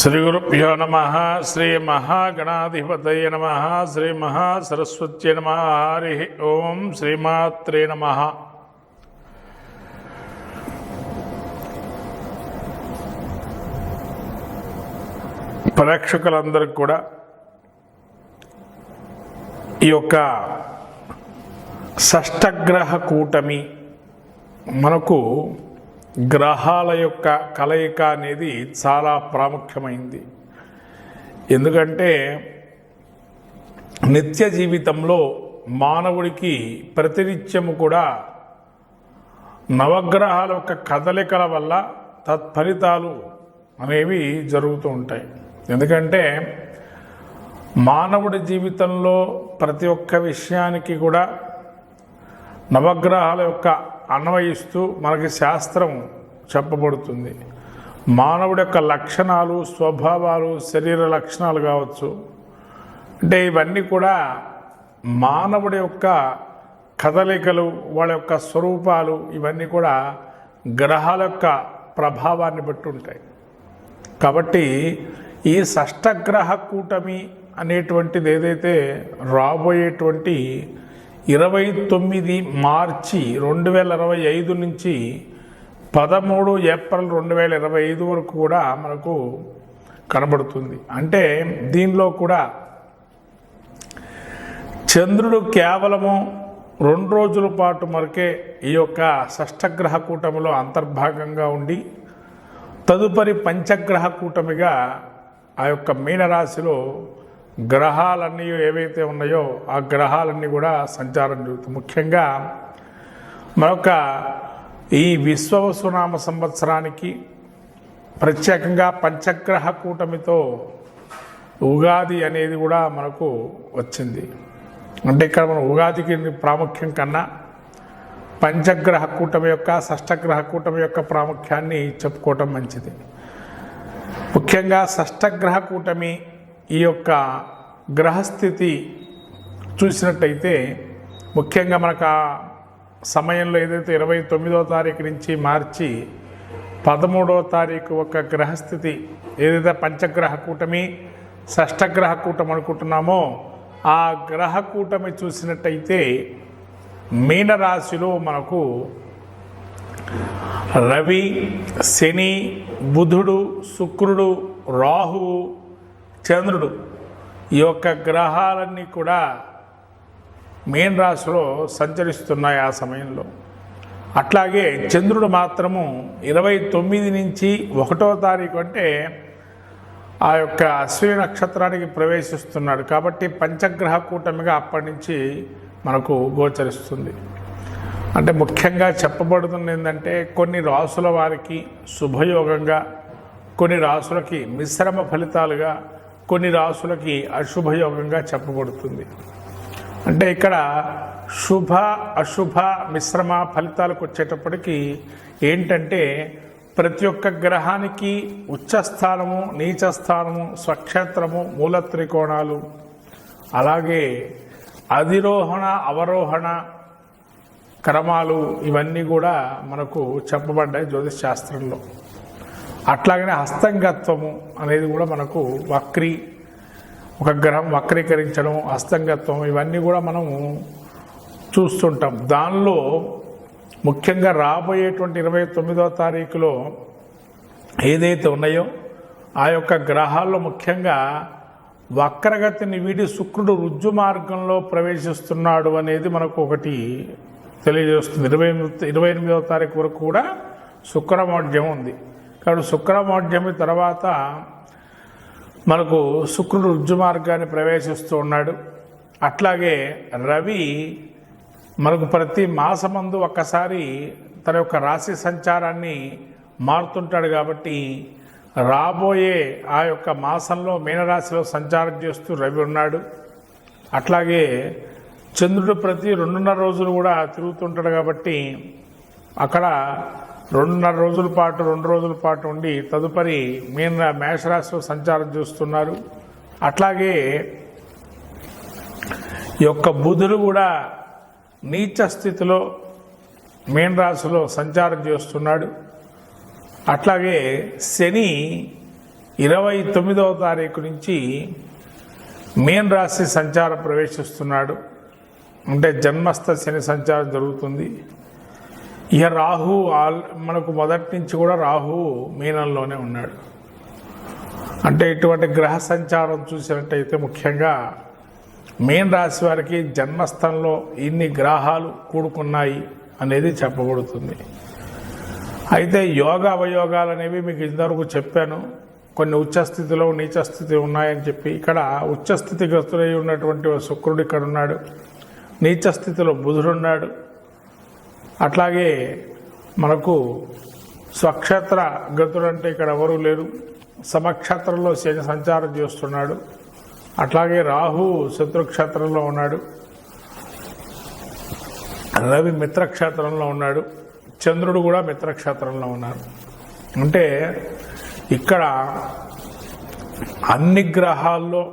శ్రీ గురుభ్యో నమ శ్రీ మహాగణాధిపతయ నమ శ్రీ మహాసరస్వత్య నమ హరి ఓం శ్రీమాత్రే నమ. ప్రేక్షకులందరికీ కూడా ఈ యొక్క షష్టగ్రహ కూటమి మనకు గ్రహాల యొక్క కలయిక అనేది చాలా ప్రాముఖ్యమైంది. ఎందుకంటే నిత్య జీవితంలో మానవుడికి ప్రతినిత్యము కూడా నవగ్రహాల యొక్క కదలికల వల్ల తత్ఫలితాలు అనేవి జరుగుతూ ఉంటాయి. ఎందుకంటే మానవుడి జీవితంలో ప్రతి ఒక్క విషయానికి కూడా నవగ్రహాల యొక్క అన్వయిస్తూ మనకి శాస్త్రం చెప్పబడుతుంది. మానవుడి యొక్క లక్షణాలు స్వభావాలు శరీర లక్షణాలు కావచ్చు. అంటే ఇవన్నీ కూడా మానవుడి యొక్క కదలికలు వాళ్ళ యొక్క స్వరూపాలు ఇవన్నీ కూడా గ్రహాల యొక్క ప్రభావాన్ని బట్టి ఉంటాయి. కాబట్టి ఈ షష్టగ్రహ కూటమి అనేటువంటిది ఏదైతే రాబోయేటువంటి ఇరవై తొమ్మిది మార్చి రెండు వేల ఇరవై ఐదు నుంచి పదమూడు ఏప్రిల్ రెండు వేల ఇరవై ఐదు వరకు కూడా మనకు కనబడుతుంది. అంటే దీనిలో కూడా చంద్రుడు కేవలము రెండు రోజుల పాటు మరకే ఈ యొక్క షష్టగ్రహ కూటమిలో అంతర్భాగంగా ఉండి తదుపరి పంచగ్రహ కూటమిగా ఆ యొక్క మీనరాశిలో గ్రహాలన్నీ ఏవైతే ఉన్నాయో ఆ గ్రహాలన్నీ కూడా సంచారం జరుగుతుంది. ముఖ్యంగా మరొక ఈ విశ్వవసునామ సంవత్సరానికి ప్రత్యేకంగా పంచగ్రహ కూటమితో ఉగాది అనేది కూడా మనకు వచ్చింది. అంటే ఇక్కడ మనం ఉగాదికి ప్రాముఖ్యం కన్నా పంచగ్రహ కూటమి యొక్క షష్టగ్రహ కూటమి యొక్క ప్రాముఖ్యాన్ని చెప్పుకోవటం మంచిది. ముఖ్యంగా షష్టగ్రహ కూటమి ఈ యొక్క గ్రహస్థితి చూసినట్టయితే ముఖ్యంగా మనకు ఆ సమయంలో ఏదైతే ఇరవై తొమ్మిదవ తారీఖు నుంచి మార్చి పదమూడవ తారీఖు ఒక గ్రహస్థితి ఏదైతే పంచగ్రహ కూటమి షష్టగ్రహ కూటమి అనుకుంటున్నామో ఆ గ్రహ కూటమి చూసినట్టయితే మీనరాశిలో మనకు రవి శని బుధుడు శుక్రుడు రాహువు చంద్రుడు ఈ యొక్క గ్రహాలన్నీ కూడా మీన రాశిలో సంచరిస్తున్నాయి ఆ సమయంలో. అట్లాగే చంద్రుడు మాత్రము ఇరవై తొమ్మిది నుంచి ఒకటో తారీఖు అంటే ఆ యొక్క అశ్విని నక్షత్రానికి ప్రవేశిస్తున్నాడు. కాబట్టి పంచగ్రహ కూటమిగా అప్పటి నుంచి మనకు గోచరిస్తుంది. అంటే ముఖ్యంగా చెప్పబడుతుంది ఏంటంటే కొన్ని రాసుల వారికి శుభయోగంగా కొన్ని రాసులకి మిశ్రమ ఫలితాలుగా కొన్ని రాసులకి అశుభయోగంగా చెప్పబడుతుంది. అంటే ఇక్కడ శుభ అశుభ మిశ్రమ ఫలితాలకు వచ్చేటప్పటికి ఏంటంటే ప్రతి ఒక్క గ్రహానికి ఉచ్చస్థానము నీచస్థానము స్వక్షేత్రము మూల త్రికోణాలు. అలాగే అధిరోహణ అవరోహణ క్రమాలు ఇవన్నీ కూడా మనకు చెప్పబడ్డాయి జ్యోతిష్ శాస్త్రంలో. అట్లాగనే హస్తంగత్వము అనేది కూడా మనకు వక్రీ ఒక గ్రహం వక్రీకరించడం హస్తంగత్వం ఇవన్నీ కూడా మనము చూస్తుంటాం. దానిలో ముఖ్యంగా రాబోయేటువంటి ఇరవై తొమ్మిదవ తారీఖులో ఏదైతే ఉన్నాయో ఆ యొక్క గ్రహాల్లో ముఖ్యంగా వక్రగతిని వీడి శుక్రుడు రుజ్జు మార్గంలో ప్రవేశిస్తున్నాడు అనేది మనకు ఒకటి తెలియజేస్తుంది. ఇరవై ఎనిమిది ఇరవై ఎనిమిదవ తారీఖు వరకు కూడా శుక్రమౌఢ్యం ఉంది. కాబట్టి శుక్రమౌఢ్యమి తర్వాత మనకు శుక్రుడు రుజ్జు మార్గాన్ని ప్రవేశిస్తూ ఉన్నాడు. అట్లాగే రవి మనకు ప్రతి మాసమందు ఒక్కసారి తన యొక్క రాశి సంచారాన్ని మారుతుంటాడు కాబట్టి రాబోయే ఆ యొక్క మాసంలో మీనరాశిలో సంచారం చేస్తూ రవి ఉన్నాడు. అట్లాగే చంద్రుడు ప్రతి రెండున్నర రోజులు కూడా తిరుగుతుంటాడు కాబట్టి అక్కడ రెండున్నర రోజుల పాటు రెండు రోజుల పాటు ఉండి తదుపరి మీన మేషరాశిలో సంచారం చూస్తున్నారు. అట్లాగే ఈ యొక్క బుధుడు కూడా నీచ స్థితిలో మీన రాశిలో సంచారం చేస్తున్నాడు. అట్లాగే శని ఇరవై తొమ్మిదవ తారీఖు నుంచి మీన రాశి సంచారం ప్రవేశిస్తున్నాడు. అంటే జన్మస్థ శని సంచారం జరుగుతుంది. ఇక రాహు ఆల్ మనకు మొదటి నుంచి కూడా రాహు మీనంలోనే ఉన్నాడు. అంటే ఇటువంటి గ్రహ సంచారం చూసినట్టయితే ముఖ్యంగా మీన్ రాశి వారికి జన్మస్థంలో ఇన్ని గ్రహాలు కూడుకున్నాయి అనేది చెప్పబడుతుంది. అయితే యోగ అవయోగాలు అనేవి మీకు ఇంతవరకు చెప్పాను. కొన్ని ఉచ్చస్థితిలో నీచస్థితి ఉన్నాయని చెప్పి ఇక్కడ ఉచ్చస్థితి గ్రస్తులై ఉన్నటువంటి శుక్రుడు ఇక్కడ ఉన్నాడు. నీచస్థితిలో బుధుడున్నాడు అట్లాగే మనకు స్వక్షేత్ర గతుడంటే ఇక్కడ ఎవరూ లేరు. సమక్షేత్రంలో శని సంచారం చేస్తున్నాడు. అట్లాగే రాహు శత్రుక్షేత్రంలో ఉన్నాడు. రవి మిత్రక్షేత్రంలో ఉన్నాడు. చంద్రుడు కూడా మిత్రక్షేత్రంలో ఉన్నారు. అంటే ఇక్కడ అన్ని గ్రహాల్లో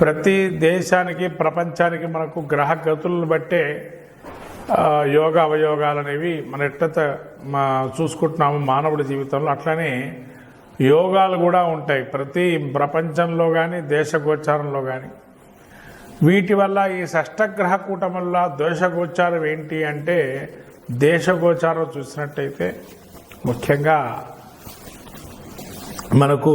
ప్రతి దేశానికి ప్రపంచానికి మనకు గ్రహ గతులను బట్టే యోగ అవయోగాలు అనేవి మన ఎట్లత మా చూసుకుంటున్నాము మానవుడి జీవితంలో అట్లనే యోగాలు కూడా ఉంటాయి. ప్రతి ప్రపంచంలో కానీ దేశగోచారంలో కానీ వీటి వల్ల ఈ షష్టగ్రహ కూటం వల్ల దోషగోచారం ఏంటి అంటే దేశగోచారం చూసినట్టయితే ముఖ్యంగా మనకు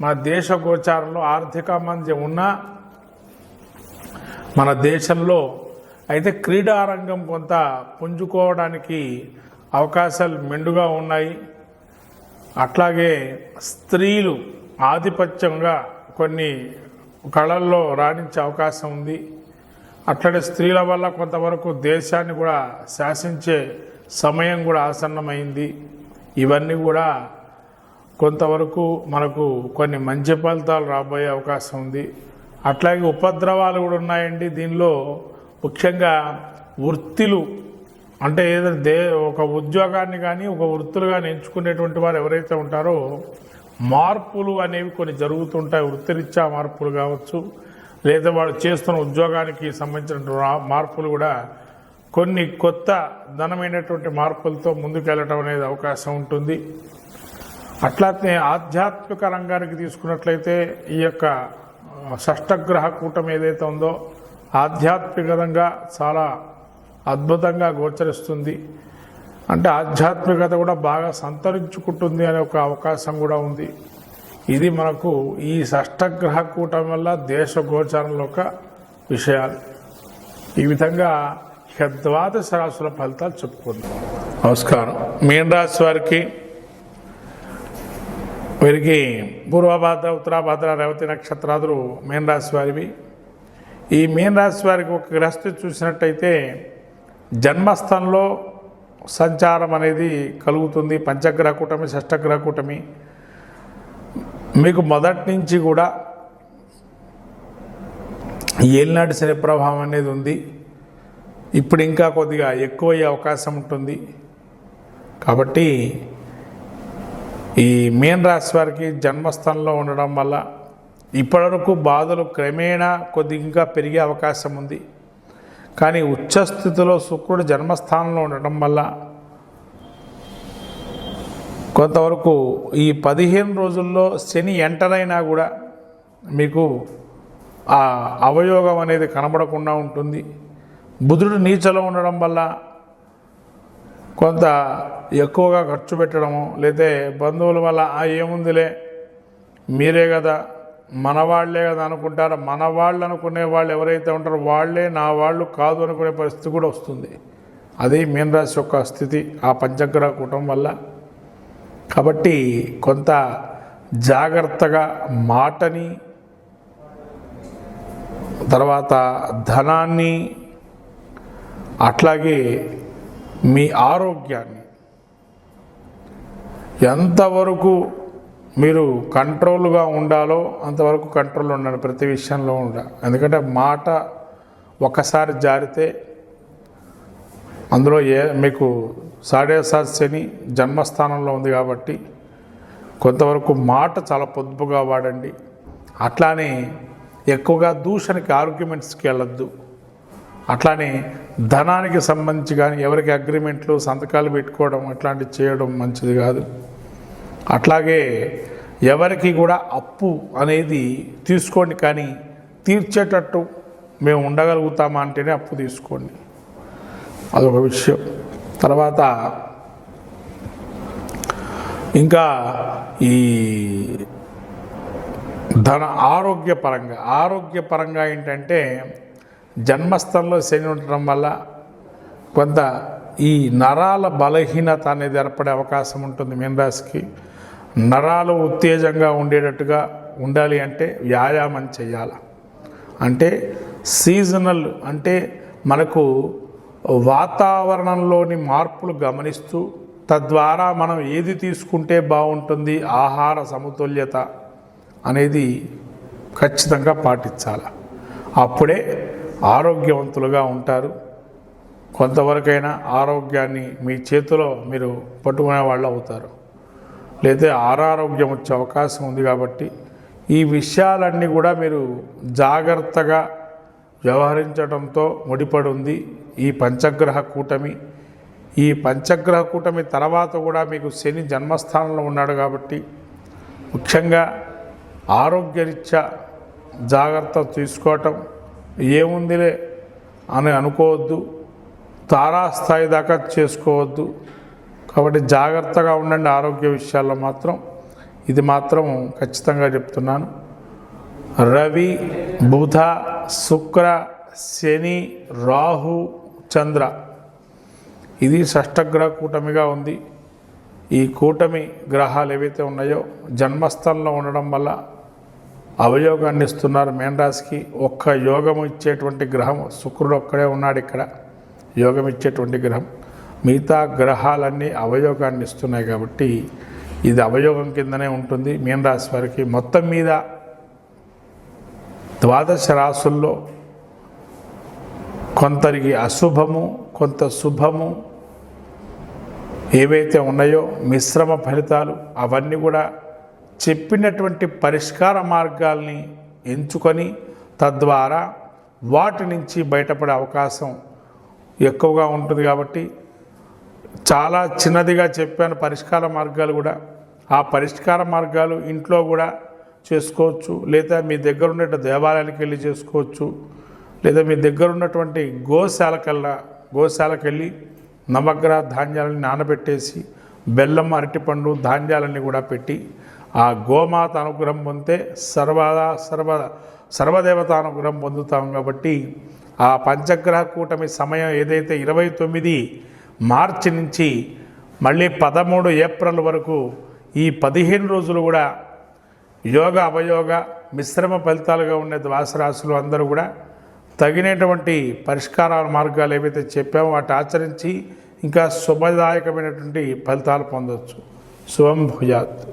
మన దేశ గోచారంలో ఆర్థిక మంది ఉన్నా మన దేశంలో అయితే క్రీడారంగం కొంత పుంజుకోవడానికి అవకాశాలు మెండుగా ఉన్నాయి. అట్లాగే స్త్రీలు ఆధిపత్యంగా కొన్ని కళల్లో రాణించే అవకాశం ఉంది. అట్లనే స్త్రీల వల్ల కొంతవరకు దేశాన్ని కూడా శాసించే సమయం కూడా ఆసన్నమైంది. ఇవన్నీ కూడా కొంతవరకు మనకు కొన్ని మంచి ఫలితాలు రాబోయే అవకాశం ఉంది. అట్లాగే ఉపద్రవాలు కూడా ఉన్నాయండి. దీనిలో ముఖ్యంగా వృత్తులు అంటే ఏదైనా దే ఒక ఉద్యోగాన్ని కానీ ఒక వృత్తులు కానీ ఎంచుకునేటువంటి వారు ఎవరైతే ఉంటారో మార్పులు అనేవి కొన్ని జరుగుతుంటాయి. వృత్తిరీత్యా మార్పులు కావచ్చు లేదా వాడు చేస్తున్న ఉద్యోగానికి సంబంధించిన మార్పులు కూడా కొన్ని కొత్త ధనమైనటువంటి మార్పులతో ముందుకెళ్ళటం అనేది అవకాశం ఉంటుంది. అట్లానే ఆధ్యాత్మిక రంగానికి తీసుకున్నట్లయితే ఈ యొక్క షష్టగ్రహ కూటమి ఏదైతే ఉందో ఆధ్యాత్మికంగా చాలా అద్భుతంగా గోచరిస్తుంది. అంటే ఆధ్యాత్మికత కూడా బాగా సంతరించుకుంటుంది అనే ఒక అవకాశం కూడా ఉంది. ఇది మనకు ఈ షష్టగ్రహ కూటమి వల్ల దేశ గోచారంలో ఒక విషయాలు. ఈ విధంగా ద్వాదశ రాశుల ఫలితాలు చెప్పుకుందాం. నమస్కారం. మీన రాశి వారికి వీరికి పూర్వభాద్ర ఉత్తరాభాద్ర రేవతి నక్షత్రాదులు మీన రాశి వారివి. ఈ మీన రాశి వారికి ఒక గ్రహస్థితి చూసినట్టయితే జన్మస్థంలో సంచారం అనేది కలుగుతుంది. పంచగ్రహ కూటమి షష్టగ్రహ కూటమి. మీకు మొదటి నుంచి కూడా ఏలినాటి శని ప్రభావం అనేది ఉంది. ఇప్పుడు ఇంకా కొద్దిగా ఎక్కువ అయ్యే అవకాశం ఉంటుంది. కాబట్టి ఈ మీన రాశి వారికి జన్మస్థానంలో ఉండడం వల్ల ఇప్పటివరకు బాధలు క్రమేణా కొద్దిగా ఇంకా పెరిగే అవకాశం ఉంది. కానీ ఉచ్చస్థితిలో శుక్రుడు జన్మస్థానంలో ఉండటం వల్ల కొంతవరకు ఈ పదిహేను రోజుల్లో శని ఎంటర్ అయినా కూడా మీకు ఆ అవయోగం అనేది కనబడకుండా ఉంటుంది. బుధుడు నీచలో ఉండడం వల్ల కొంత ఎక్కువగా ఖర్చు పెట్టడము లేదా బంధువుల వల్ల ఆ ఏముందిలే? మీరే కదా మన వాళ్ళే కదా అనుకుంటారు? మన వాళ్ళు అనుకునే వాళ్ళు ఎవరైతే ఉంటారో వాళ్ళే నా వాళ్ళు కాదు అనుకునే పరిస్థితి కూడా వస్తుంది. అది మీనరాశి యొక్క స్థితి ఆ పంచగ్రహ కూటం వల్ల. కాబట్టి కొంత జాగ్రత్తగా మాటని తర్వాత ధనాన్ని అట్లాగే మీ ఆరోగ్యాన్ని ఎంతవరకు మీరు కంట్రోల్గా ఉండాలో అంతవరకు కంట్రోల్ ఉండాలి ప్రతి విషయంలో ఉండాలి. ఎందుకంటే మాట ఒక్కసారి జారితే అందులో ఏ మీకు సాడేసాత్ శని జన్మస్థానంలో ఉంది కాబట్టి కొంతవరకు మాట చాలా పొదుపుగా వాడండి. అట్లానే ఎక్కువగా దూషణకి ఆర్గ్యుమెంట్స్కి వెళ్ళొద్దు. అట్లానే ధనానికి సంబంధించి కానీ ఎవరికి అగ్రిమెంట్లు సంతకాలు పెట్టుకోవడం అట్లాంటివి చేయడం మంచిది కాదు. అట్లాగే ఎవరికి కూడా అప్పు అనేది తీసుకోండి కానీ తీర్చేటట్టు మేము ఉండగలుగుతామా అంటేనే అప్పు తీసుకోండి. అదొక విషయం. తర్వాత ఇంకా ఈ ధన ఆరోగ్యపరంగా ఆరోగ్యపరంగా ఏంటంటే జన్మస్థలంలో శని ఉండటం వల్ల కొంత ఈ నరాల బలహీనత అనేది ఏర్పడే అవకాశం ఉంటుంది మీనరాశికి. నరాలు ఉత్తేజంగా ఉండేటట్టుగా ఉండాలి అంటే వ్యాయామం చేయాలి. అంటే సీజనల్ అంటే మనకు వాతావరణంలోని మార్పులు గమనిస్తూ తద్వారా మనం ఏది తీసుకుంటే బాగుంటుంది ఆహార సమతుల్యత అనేది ఖచ్చితంగా పాటించాలి. అప్పుడే ఆరోగ్యవంతులుగా ఉంటారు. కొంతవరకైనా ఆరోగ్యాన్ని మీ చేతిలో మీరు పట్టుకునే వాళ్ళు అవుతారు. లేదా ఆరారోగ్యం వచ్చే అవకాశం ఉంది కాబట్టి ఈ విషయాలన్నీ కూడా మీరు జాగ్రత్తగా వ్యవహరించడంతో ముడిపడి ఉంది ఈ పంచగ్రహ కూటమి. ఈ పంచగ్రహ కూటమి తర్వాత కూడా మీకు శని జన్మస్థానంలో ఉన్నాడు కాబట్టి ముఖ్యంగా ఆరోగ్యరీత్యా జాగ్రత్త తీసుకోవటం ఏముందిలే అని అనుకోవద్దు. తారాస్థాయి దాకా చేసుకోవద్దు. కాబట్టి జాగ్రత్తగా ఉండండి ఆరోగ్య విషయాల్లో మాత్రం. ఇది మాత్రం ఖచ్చితంగా చెప్తున్నాను. రవి బుధ శుక్ర శని రాహు చంద్ర. ఇది షష్టగ్రహ కూటమిగా ఉంది. ఈ కూటమి గ్రహాలు ఏవైతే ఉన్నాయో జన్మస్థలంలో ఉండడం వల్ల అవయోగాన్ని ఇస్తున్నారు మేనరాశికి. ఒక్క యోగం ఇచ్చేటువంటి గ్రహం శుక్రుడు ఒక్కడే ఉన్నాడు ఇక్కడ. యోగం ఇచ్చేటువంటి గ్రహం. మిగతా గ్రహాలన్నీ అవయోగాన్ని ఇస్తున్నాయి కాబట్టి ఇది అవయోగం కిందనే ఉంటుంది మీనరాశి వారికి. మొత్తం మీద ద్వాదశ రాసుల్లో కొంతరికి అశుభము కొంత శుభము ఏవైతే ఉన్నాయో మిశ్రమ ఫలితాలు అవన్నీ కూడా చెప్పినటువంటి పరిష్కార మార్గాల్ని ఎంచుకొని తద్వారా వాటి నుంచి బయటపడే అవకాశం ఎక్కువగా ఉంటుంది కాబట్టి చాలా చిన్నదిగా చెప్పాను పరిష్కార మార్గాలు కూడా. ఆ పరిష్కార మార్గాలు ఇంట్లో కూడా చేసుకోవచ్చు. లేదా మీ దగ్గర ఉండే దేవాలయాలకు వెళ్ళి చేసుకోవచ్చు. లేదా మీ దగ్గర ఉన్నటువంటి గోశాలకల్లా గోశాలకు వెళ్ళి నవగ్రహ ధాన్యాలని నానబెట్టేసి బెల్లం అరటిపండు ధాన్యాలన్నీ కూడా పెట్టి ఆ గోమాత అనుగ్రహం పొందితే సర్వదా సర్వ సర్వదేవత అనుగ్రహం పొందుతాం కాబట్టి ఆ పంచగ్రహ కూటమి సమయం ఏదైతే ఇరవై తొమ్మిది మార్చి నుంచి మళ్ళీ పదమూడు ఏప్రిల్ వరకు ఈ పదిహేను రోజులు కూడా యోగ అవయోగ మిశ్రమ ఫలితాలుగా ఉండే ద్వాసరాశులు అందరూ కూడా తగినటువంటి పరిష్కారాల మార్గాలు ఏవైతే చెప్పామో వాటి ఆచరించి ఇంకా శుభదాయకమైనటువంటి ఫలితాలు పొందవచ్చు శుభం భూయాత్.